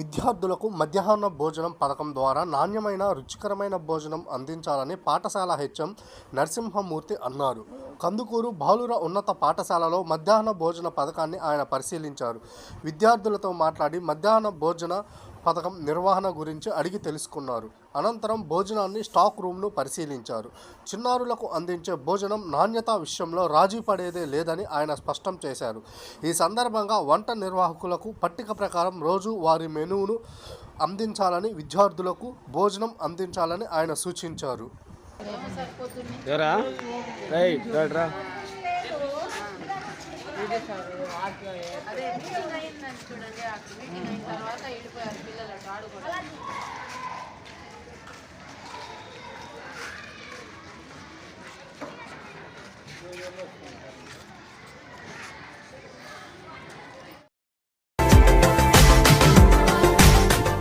విద్యార్థులకు మధ్యాహ్న భోజనం పథకం ద్వారా నాణ్యమైన రుచికరమైన భోజనం అందించాలని పాఠశాల హెచ్ఎం నరసింహమూర్తి అన్నారు. కందుకూరు బాలుర ఉన్నత పాఠశాలలో మధ్యాహ్న భోజన పథకాన్ని ఆయన పరిశీలించారు. విద్యార్థులతో మాట్లాడి మధ్యాహ్న భోజన పథకం నిర్వహణ గురించి అడిగి తెలుసుకున్నారు. అనంతరం భోజనాన్ని స్టాక్ రూమ్ను పరిశీలించారు. చిన్నారులకు అందించే భోజనం నాణ్యత విషయంలో రాజీ పడేదే లేదని ఆయన స్పష్టం చేశారు. ఈ సందర్భంగా వంట నిర్వాహకులకు పట్టిక ప్రకారం రోజు వారి మెనూను అందించాలని విద్యార్థులకు భోజనం అందించాలని ఆయన సూచించారు. అదే మీటింగ్ అయిందని చూడండి ఆ మీటింగ్ అయిన తర్వాత